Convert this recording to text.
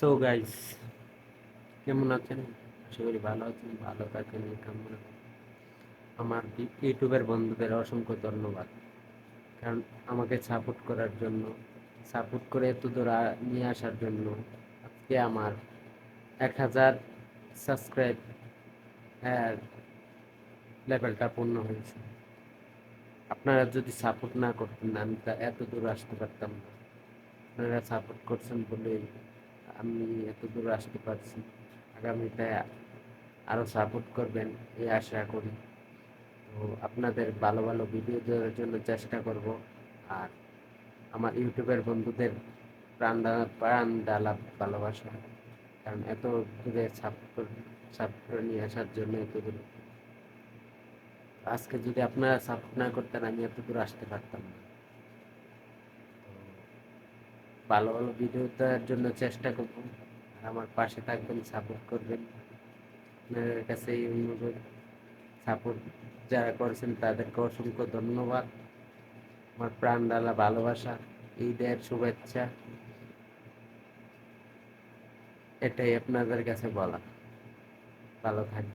So guys কেমন আছেন? করি ভালো আছেন, ভালো থাকেন কামনা আমার ইউটিউবের বন্ধুদের অসংখ্য ধন্যবাদ। কারণ আমাকে সাপোর্ট করার জন্য সাপোর্ট করে এত দূর নিয়ে আসার জন্য আজকে আমার এক হাজার সাবস্ক্রাইব লেভেলটা পূর্ণ হয়েছে। আপনারা যদি সাপোর্ট না করতেন, আমি তা এত দূর আসতে পারতাম না। আপনারা সাপোর্ট করছেন বলেই আমি এত দূর আসতে পারছি। আগামীতে আরও সাপোর্ট করবেন, এই আশা করি। তো আপনাদের ভালো ভালো ভিডিও দেওয়ার জন্য চেষ্টা করব। আর আমার ইউটিউবের বন্ধুদের প্রাণ প্রাণ ডালা ভালোবাসা। কারণ এত দূরে সাপোর্ট সাপোর্ট নিয়ে আসার জন্য এত দূরে। আজকে যদি আপনারা সাপোর্ট না করতেন, আমি এত দূর আসতে পারতাম না তো ভালো ভালো ভিডিও দেওয়ার জন্য চেষ্টা করব। আমার পাশে থাকবেন সাপোর্ট করবেন। আপনাদের কাছে এই অনুরোধ সাপোর্ট যারা করেছেন তাদেরকে অসংখ্য ধন্যবাদ। আমার প্রাণ ডালা ভালোবাসা, ঈদের শুভেচ্ছা। এটাই আপনাদের কাছে বলা। ভালো থাকবেন।